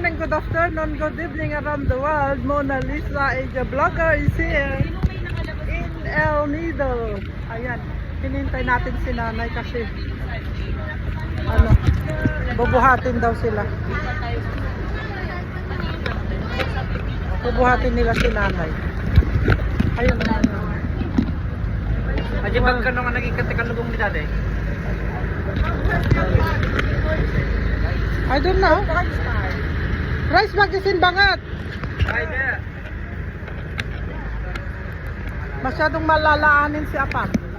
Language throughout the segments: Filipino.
morning, good afternoon, good evening around the world. Mona Lisa is a blogger is here in El Nido. Ayan, hinintay natin si nanay kasi ano, bubuhatin daw sila. Bubuhatin nila si nanay. Ayun naman. Aja bang kanong nga naging ni dati? I don't know. Rice Magazine Bangat. Masyadong malalaanin si Apam.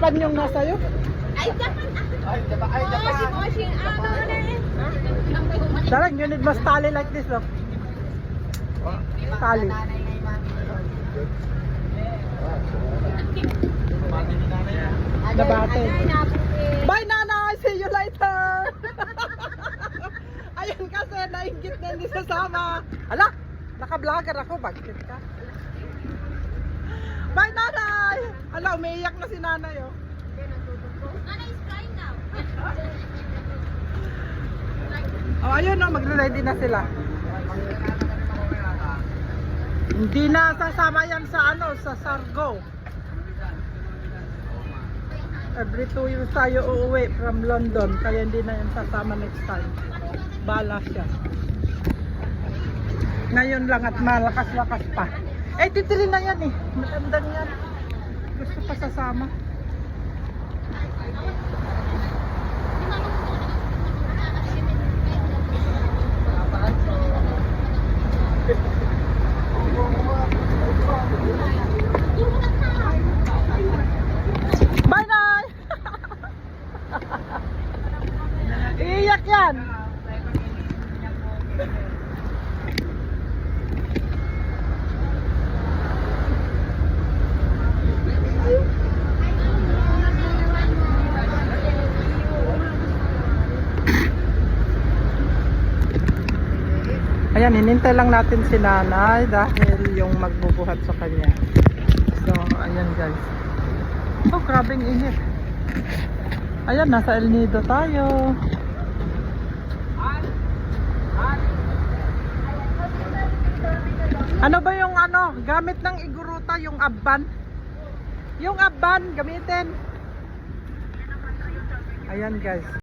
Japan yung nasa iyo? Ay, Japan. Ay, diba? Ay, Moshi, moshi. Ano na eh? Darang, you need mas tali like this, look. Tali. Nabate. Bye, nanay! See you later! Ayun kasi, nainggit na hindi sasama. Ala, naka-vlogger ako. Bakit ka? Bye, nanay! Ala, umiiyak na si nanay, oh. Nana is crying now. Oh, ayun, oh, magre-ready na sila. Hindi na sasama yan sa ano, sa Sargo. Every two years tayo uuwi from London, kaya hindi na yan sasama next time. Bala siya. Ngayon lang at malakas-lakas pa. Eh, titili na yan eh. Matandang yan. Gusto pa sasama. Bye, Nay! Iiyak yan. Ayan, hinintay lang natin si nanay dahil yung magbubuhat sa kanya. So, ayan guys. Oh, grabing init. Ayan, nasa El Nido tayo. Ano ba yung ano, gamit ng iguruta, yung abban? Yung abban, gamitin. Ayan guys.